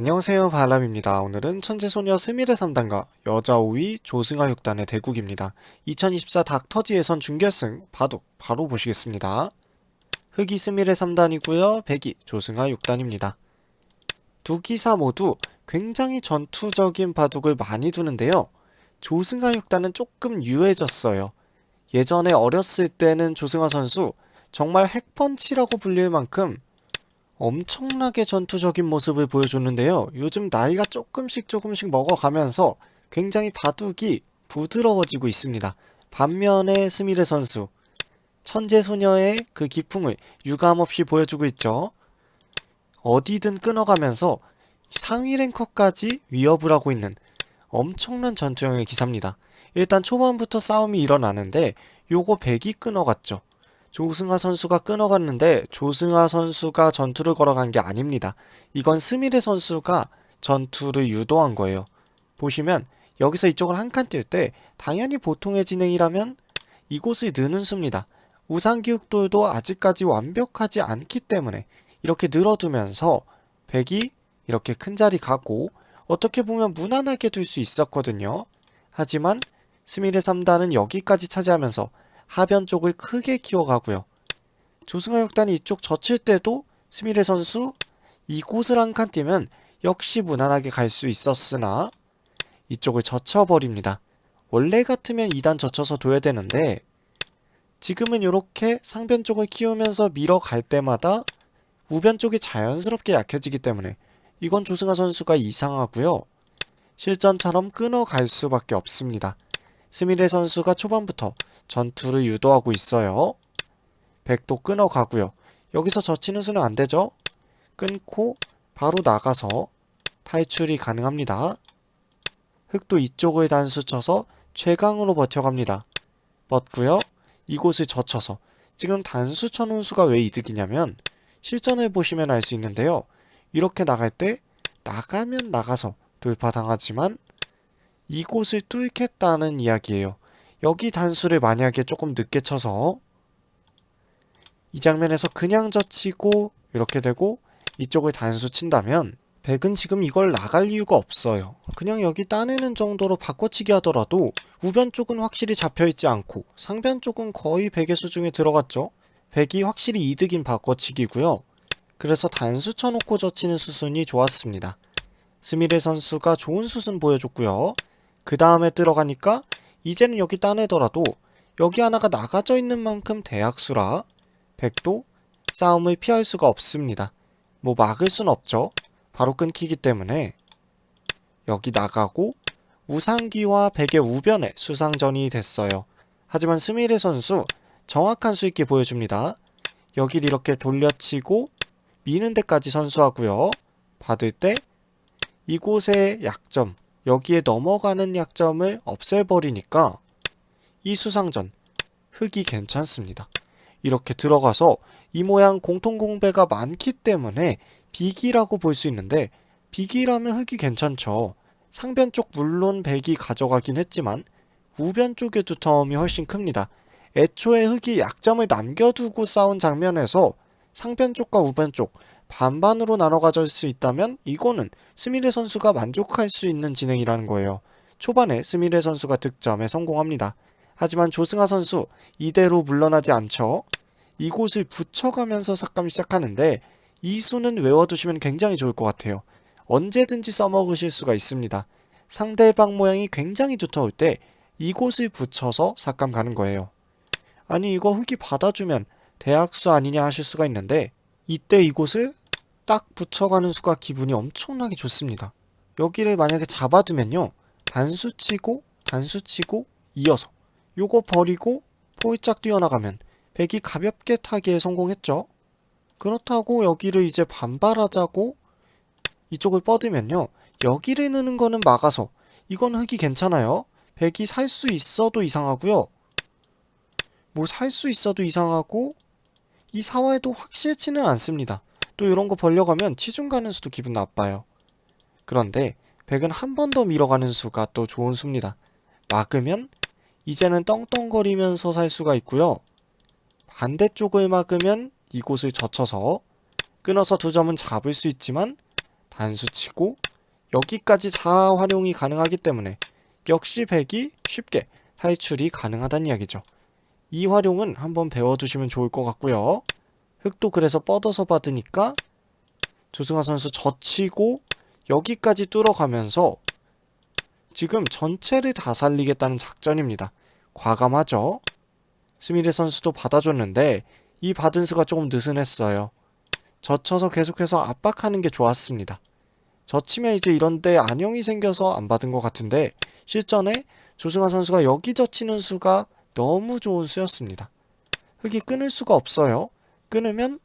안녕하세요 바람입니다. 오늘은 천재소녀 스미레 3단과 여자 5위 조승아 6단의 대국입니다. 2024 닥터지 예선 준결승 바둑 바로 보시겠습니다. 흑이 스미레 3단이고요. 백이 조승아 6단입니다. 두 기사 모두 굉장히 전투적인 바둑을 많이 두는데요. 조승아 6단은 조금 유해졌어요. 예전에 어렸을 때는 조승아 선수 정말 핵펀치라고 불릴 만큼 엄청나게 전투적인 모습을 보여줬는데요. 요즘 나이가 조금씩 조금씩 먹어가면서 굉장히 바둑이 부드러워지고 있습니다. 반면에 스미레 선수 천재 소녀의 그 기풍을 유감없이 보여주고 있죠. 어디든 끊어가면서 상위 랭커까지 위협을 하고 있는 엄청난 전투형의 기사입니다. 일단 초반부터 싸움이 일어나는데 요거 백이 끊어갔죠. 조승아 선수가 끊어갔는데 조승아 선수가 전투를 걸어간 게 아닙니다. 이건 스미레 선수가 전투를 유도한 거예요. 보시면 여기서 이쪽을 한 칸 뛸 때 당연히 보통의 진행이라면 이곳을 느는 수입니다. 우상기육돌도 아직까지 완벽하지 않기 때문에 이렇게 늘어두면서 백이 이렇게 큰 자리 가고 어떻게 보면 무난하게 둘 수 있었거든요. 하지만 스미레 3단은 여기까지 차지하면서 하변 쪽을 크게 키워가고요. 조승아 역단이 이쪽 젖힐 때도 스미레 선수 이곳을 한 칸 뛰면 역시 무난하게 갈 수 있었으나 이쪽을 젖혀버립니다. 원래 같으면 2단 젖혀서 둬야 되는데 지금은 이렇게 상변 쪽을 키우면서 밀어갈 때마다 우변 쪽이 자연스럽게 약해지기 때문에 이건 조승아 선수가 이상하고요. 실전처럼 끊어갈 수밖에 없습니다. 스미레 선수가 초반부터 전투를 유도하고 있어요. 백도 끊어가고요. 여기서 젖히는 수는 안 되죠? 끊고 바로 나가서 탈출이 가능합니다. 흑도 이쪽을 단수 쳐서 최강으로 버텨갑니다. 뻗고요. 이곳을 젖혀서 지금 단수 쳐놓은 수가 왜 이득이냐면 실전을 보시면 알 수 있는데요. 이렇게 나갈 때 나가면 나가서 돌파당하지만 이곳을 뚫겠다는 이야기예요. 여기 단수를 만약에 조금 늦게 쳐서 이 장면에서 그냥 젖히고 이렇게 되고 이쪽을 단수 친다면 백은 지금 이걸 나갈 이유가 없어요. 그냥 여기 따내는 정도로 바꿔치기 하더라도 우변 쪽은 확실히 잡혀있지 않고 상변 쪽은 거의 백의 수중에 들어갔죠. 백이 확실히 이득인 바꿔치기고요. 그래서 단수 쳐놓고 젖히는 수순이 좋았습니다. 스미레 선수가 좋은 수순 보여줬고요. 그 다음에 들어가니까 이제는 여기 따내더라도 여기 하나가 나가져 있는 만큼 대학수라 백도 싸움을 피할 수가 없습니다. 뭐 막을 순 없죠. 바로 끊기기 때문에 여기 나가고 우상기와 백의 우변에 수상전이 됐어요. 하지만 스미레 선수 정확한 수익기 보여줍니다. 여길 이렇게 돌려치고 미는 데까지 선수하고요. 받을 때 이곳의 약점, 여기에 넘어가는 약점을 없애버리니까 이 수상전 흙이 괜찮습니다. 이렇게 들어가서 이 모양 공통공배가 많기 때문에 비기라고 볼 수 있는데 비기라면 흙이 괜찮죠. 상변 쪽 물론 백이 가져가긴 했지만 우변 쪽의 두터움이 훨씬 큽니다. 애초에 흙이 약점을 남겨두고 싸운 장면에서 상변 쪽과 우변 쪽 반반으로 나눠 가질 수 있다면 이거는 스미레 선수가 만족할 수 있는 진행이라는 거예요. 초반에 스미레 선수가 득점에 성공합니다. 하지만 조승아 선수 이대로 물러나지 않죠. 이곳을 붙여가면서 삭감 시작하는데 이 수는 외워두시면 굉장히 좋을 것 같아요. 언제든지 써먹으실 수가 있습니다. 상대방 모양이 굉장히 두터울 때 이곳을 붙여서 삭감 가는 거예요. 아니 이거 흙이 받아주면 대학수 아니냐 하실 수가 있는데 이때 이곳을 딱 붙여가는 수가 기분이 엄청나게 좋습니다. 여기를 만약에 잡아두면요. 단수 치고 단수 치고 이어서 요거 버리고 포위짝 뛰어나가면 백이 가볍게 타기에 성공했죠. 그렇다고 여기를 이제 반발하자고 이쪽을 뻗으면요. 여기를 느는 거는 막아서 이건 흙이 괜찮아요. 백이 살 수 있어도 이상하고요. 뭐살수 있어도 이상하고 이 사화에도 확실치는 않습니다. 또 이런 거 벌려가면 치중 가는 수도 기분 나빠요. 그런데 백은 한 번 더 밀어가는 수가 또 좋은 수입니다. 막으면 이제는 떵떵거리면서 살 수가 있고요. 반대쪽을 막으면 이곳을 젖혀서 끊어서 두 점은 잡을 수 있지만 단수치고 여기까지 다 활용이 가능하기 때문에 역시 백이 쉽게 탈출이 가능하다는 이야기죠. 이 활용은 한번 배워두시면 좋을 것 같고요. 흑도 그래서 뻗어서 받으니까 조승아 선수 젖히고 여기까지 뚫어가면서 지금 전체를 다 살리겠다는 작전입니다. 과감하죠? 스미레 선수도 받아줬는데 이 받은 수가 조금 느슨했어요. 젖혀서 계속해서 압박하는 게 좋았습니다. 젖히면 이제 이런데 안형이 생겨서 안 받은 것 같은데 실전에 조승아 선수가 여기 젖히는 수가 너무 좋은 수였습니다. 흙이 끊을 수가 없어요. 끊으면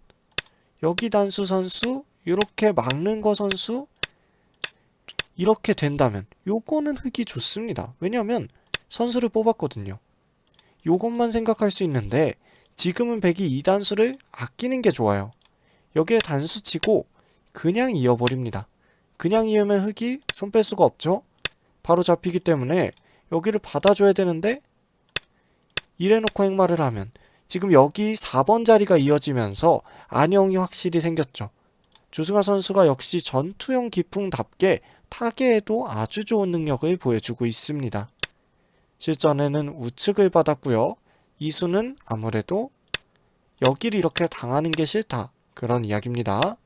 여기 단수 선수 이렇게 막는 거 선수 이렇게 된다면 요거는 흙이 좋습니다. 왜냐면 선수를 뽑았거든요. 요것만 생각할 수 있는데 지금은 백이 이 단수를 아끼는 게 좋아요. 여기에 단수 치고 그냥 이어버립니다. 그냥 이으면 흙이 손 뺄 수가 없죠. 바로 잡히기 때문에 여기를 받아줘야 되는데 이래놓고 행마를 하면 지금 여기 4번 자리가 이어지면서 안형이 확실히 생겼죠. 조승아 선수가 역시 전투형 기풍답게 타계에도 아주 좋은 능력을 보여주고 있습니다. 실전에는 우측을 받았고요. 이수는 아무래도 여기를 이렇게 당하는 게 싫다. 그런 이야기입니다.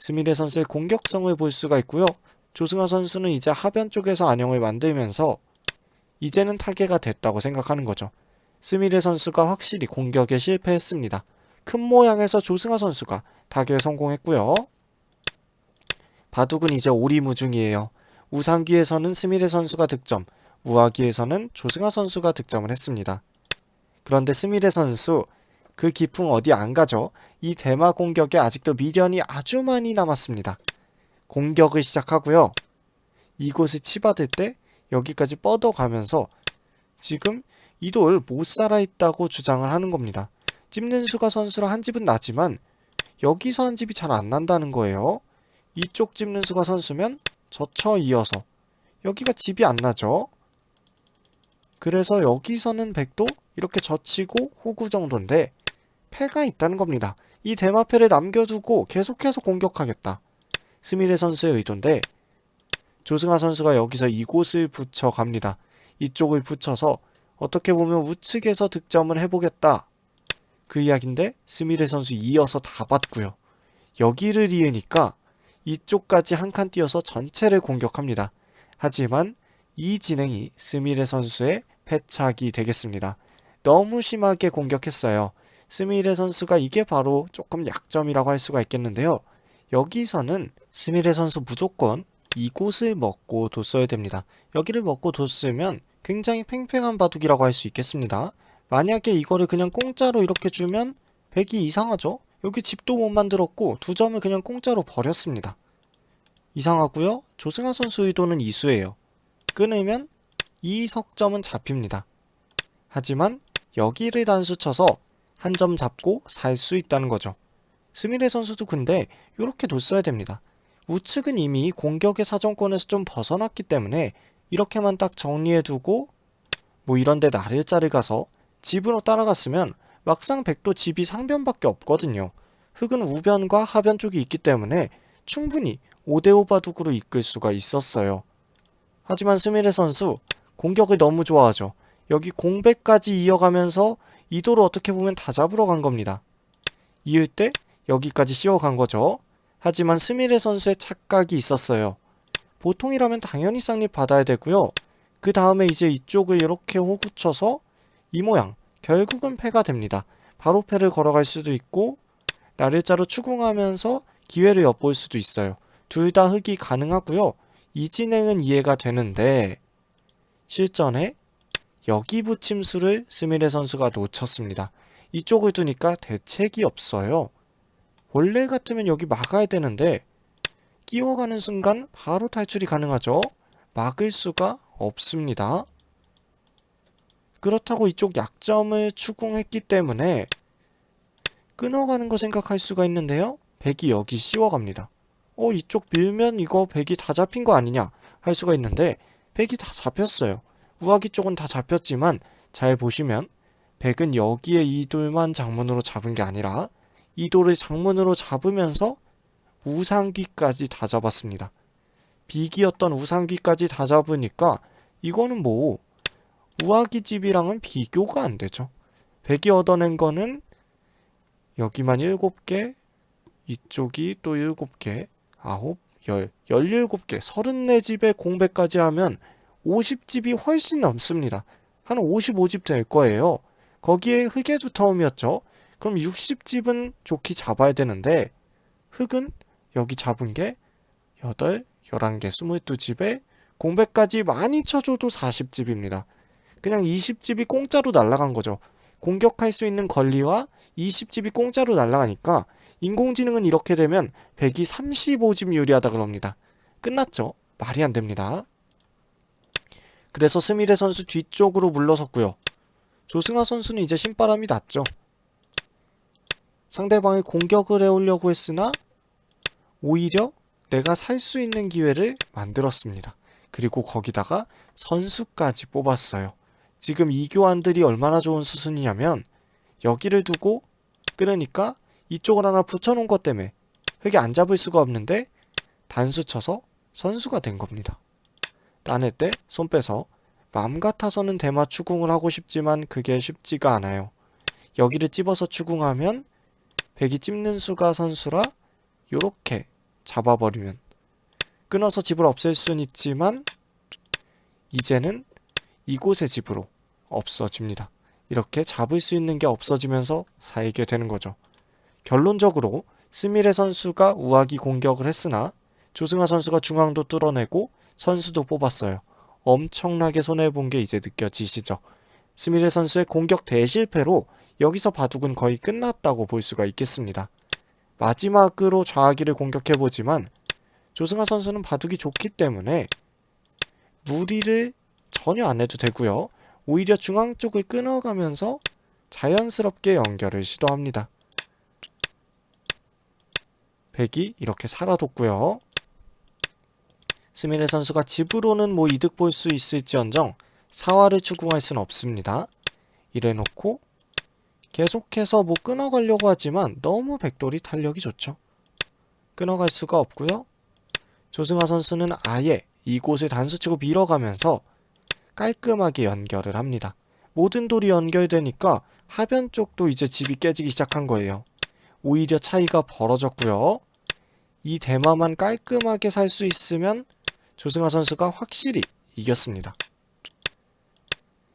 스미레 선수의 공격성을 볼 수가 있고요. 조승아 선수는 이제 하변 쪽에서 안형을 만들면서 이제는 타계가 됐다고 생각하는 거죠. 스미레 선수가 확실히 공격에 실패했습니다. 큰 모양에서 조승아 선수가 타격에 성공했고요. 바둑은 이제 오리무중이에요. 우상기에서는 스미레 선수가 득점, 우하기에서는 조승아 선수가 득점을 했습니다. 그런데 스미레 선수 그 기풍 어디 안 가죠? 이 대마 공격에 아직도 미련이 아주 많이 남았습니다. 공격을 시작하고요. 이곳을 치받을 때 여기까지 뻗어가면서 지금 이돌 못 살아있다고 주장을 하는 겁니다. 찝는 수가 선수랑 한 집은 나지만 여기서 한 집이 잘 안 난다는 거예요. 이쪽 찝는 수가 선수면 젖혀 이어서 여기가 집이 안 나죠. 그래서 여기서는 백도 이렇게 젖히고 호구 정도인데 패가 있다는 겁니다. 이 대마패를 남겨두고 계속해서 공격하겠다. 스미레 선수의 의도인데 조승아 선수가 여기서 이곳을 붙여갑니다. 이쪽을 붙여서 어떻게 보면 우측에서 득점을 해보겠다. 그 이야기인데 스미레 선수 이어서 다 받고요. 여기를 이으니까 이쪽까지 한칸 띄어서 전체를 공격합니다. 하지만 이 진행이 스미레 선수의 패착이 되겠습니다. 너무 심하게 공격했어요. 스미레 선수가 이게 바로 조금 약점이라고 할 수가 있겠는데요. 여기서는 스미레 선수 무조건 이곳을 먹고 뒀어야 됩니다. 여기를 먹고 뒀으면 굉장히 팽팽한 바둑이라고 할 수 있겠습니다. 만약에 이거를 그냥 공짜로 이렇게 주면 백이 이상하죠? 여기 집도 못 만들었고 두 점을 그냥 공짜로 버렸습니다. 이상하고요. 조승아 선수 의도는 이수예요. 끊으면 이 석점은 잡힙니다. 하지만 여기를 단수 쳐서 한 점 잡고 살 수 있다는 거죠. 스미레 선수도 근데 이렇게 뒀어야 됩니다. 우측은 이미 공격의 사정권에서 좀 벗어났기 때문에 이렇게만 딱 정리해두고 뭐 이런데 나르자를 가서 집으로 따라갔으면 막상 백도 집이 상변밖에 없거든요. 흙은 우변과 하변 쪽이 있기 때문에 충분히 5대5 바둑으로 이끌 수가 있었어요. 하지만 스미레 선수 공격을 너무 좋아하죠. 여기 공백까지 이어가면서 이도를 어떻게 보면 다 잡으러 간 겁니다. 이을 때 여기까지 씌워간 거죠. 하지만 스미레 선수의 착각이 있었어요. 보통이라면 당연히 쌍립 받아야 되고요. 그 다음에 이제 이쪽을 이렇게 호구쳐서 이 모양 결국은 패가 됩니다. 바로 패를 걸어갈 수도 있고 나를자로 추궁하면서 기회를 엿볼 수도 있어요. 둘 다 흑이 가능하고요. 이 진행은 이해가 되는데 실전에 여기 붙임수를 스미레 선수가 놓쳤습니다. 이쪽을 두니까 대책이 없어요. 원래 같으면 여기 막아야 되는데 끼워가는 순간 바로 탈출이 가능하죠. 막을 수가 없습니다. 그렇다고 이쪽 약점을 추궁했기 때문에 끊어가는 거 생각할 수가 있는데요. 백이 여기 씌워갑니다. 어 이쪽 밀면 이거 백이 다 잡힌 거 아니냐 할 수가 있는데 백이 다 잡혔어요. 우아기 쪽은 다 잡혔지만 잘 보시면 백은 여기에 이 돌만 장문으로 잡은 게 아니라 이 돌을 장문으로 잡으면서 우상귀까지 다 잡았습니다. 비기였던 우상귀까지 다 잡으니까 이거는 뭐 우아기 집이랑은 비교가 안 되죠. 백이 얻어낸 거는 여기만 7개, 이쪽이 또 7개, 9, 10, 17개, 34집에 공백까지 하면 50집이 훨씬 넘습니다. 한 55집 될 거예요. 거기에 흑의 두터움이었죠. 그럼 60집은 좋게 잡아야 되는데 흑은 여기 잡은 게 8, 11개, 22집에 공백까지 많이 쳐줘도 40집입니다. 그냥 20집이 공짜로 날아간 거죠. 공격할 수 있는 권리와 20집이 공짜로 날아가니까 인공지능은 이렇게 되면 100이 35집 유리하다 그럽니다. 끝났죠? 말이 안 됩니다. 그래서 스미레 선수 뒤쪽으로 물러섰고요. 조승아 선수는 이제 신바람이 났죠. 상대방이 공격을 해오려고 했으나 오히려 내가 살 수 있는 기회를 만들었습니다. 그리고 거기다가 선수까지 뽑았어요. 지금 이 교환들이 얼마나 좋은 수순이냐면 여기를 두고 끊으니까 이쪽을 하나 붙여놓은 것 때문에 흙이 안 잡을 수가 없는데 단수 쳐서 선수가 된 겁니다. 따낼 때손 빼서 마음 같아서는 대마 추궁을 하고 싶지만 그게 쉽지가 않아요. 여기를 찝어서 추궁하면 백이 찝는 수가 선수라 요렇게 잡아버리면 끊어서 집을 없앨 순 있지만 이제는 이곳의 집으로 없어집니다. 이렇게 잡을 수 있는 게 없어지면서 사이게 되는 거죠. 결론적으로 스미레 선수가 우아기 공격을 했으나 조승아 선수가 중앙도 뚫어내고 선수도 뽑았어요. 엄청나게 손해본 게 이제 느껴지시죠? 스미레 선수의 공격 대실패로 여기서 바둑은 거의 끝났다고 볼 수가 있겠습니다. 마지막으로 좌하기를 공격해보지만 조승아 선수는 바둑이 좋기 때문에 무리를 전혀 안 해도 되고요. 오히려 중앙 쪽을 끊어가면서 자연스럽게 연결을 시도합니다. 백이 이렇게 살아뒀고요. 스미레 선수가 집으로는 뭐 이득 볼 수 있을지언정 사활을 추궁할 수는 없습니다. 이래놓고 계속해서 뭐 끊어가려고 하지만 너무 백돌이 탄력이 좋죠. 끊어갈 수가 없고요. 조승아 선수는 아예 이곳을 단수치고 밀어가면서 깔끔하게 연결을 합니다. 모든 돌이 연결되니까 하변 쪽도 이제 집이 깨지기 시작한 거예요. 오히려 차이가 벌어졌고요. 이 대마만 깔끔하게 살 수 있으면 조승아 선수가 확실히 이겼습니다.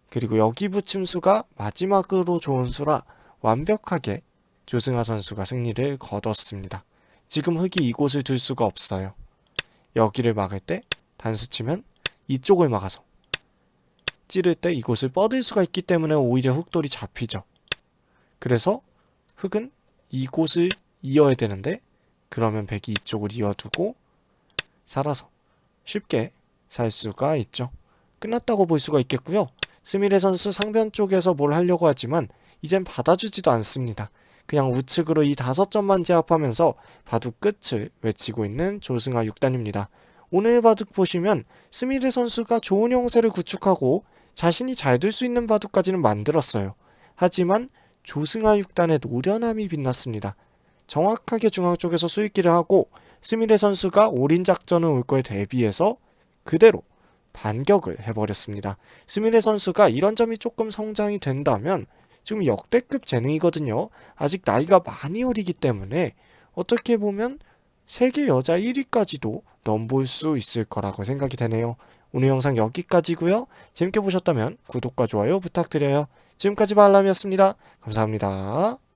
그리고 여기 붙임 수가 마지막으로 좋은 수라 완벽하게 조승아 선수가 승리를 거뒀습니다. 지금 흑이 이곳을 둘 수가 없어요. 여기를 막을 때 단수 치면 이쪽을 막아서 찌를 때 이곳을 뻗을 수가 있기 때문에 오히려 흑돌이 잡히죠. 그래서 흑은 이곳을 이어야 되는데 그러면 백이 이쪽을 이어두고 살아서 쉽게 살 수가 있죠. 끝났다고 볼 수가 있겠고요. 스미레 선수 상변 쪽에서 뭘 하려고 하지만 이젠 받아주지도 않습니다. 그냥 우측으로 이 다섯 점만 제압하면서 바둑 끝을 외치고 있는 조승아 6단입니다. 오늘 바둑 보시면 스미레 선수가 좋은 형세를 구축하고 자신이 잘 둘 수 있는 바둑까지는 만들었어요. 하지만 조승아 6단의 노련함이 빛났습니다. 정확하게 중앙 쪽에서 수익기를 하고 스미레 선수가 올인 작전을 올 거에 대비해서 그대로 반격을 해버렸습니다. 스미레 선수가 이런 점이 조금 성장이 된다면 지금 역대급 재능이거든요. 아직 나이가 많이 어리기 때문에 어떻게 보면 세계 여자 1위까지도 넘볼 수 있을 거라고 생각이 되네요. 오늘 영상 여기까지고요. 재밌게 보셨다면 구독과 좋아요 부탁드려요. 지금까지 발람이었습니다. 감사합니다.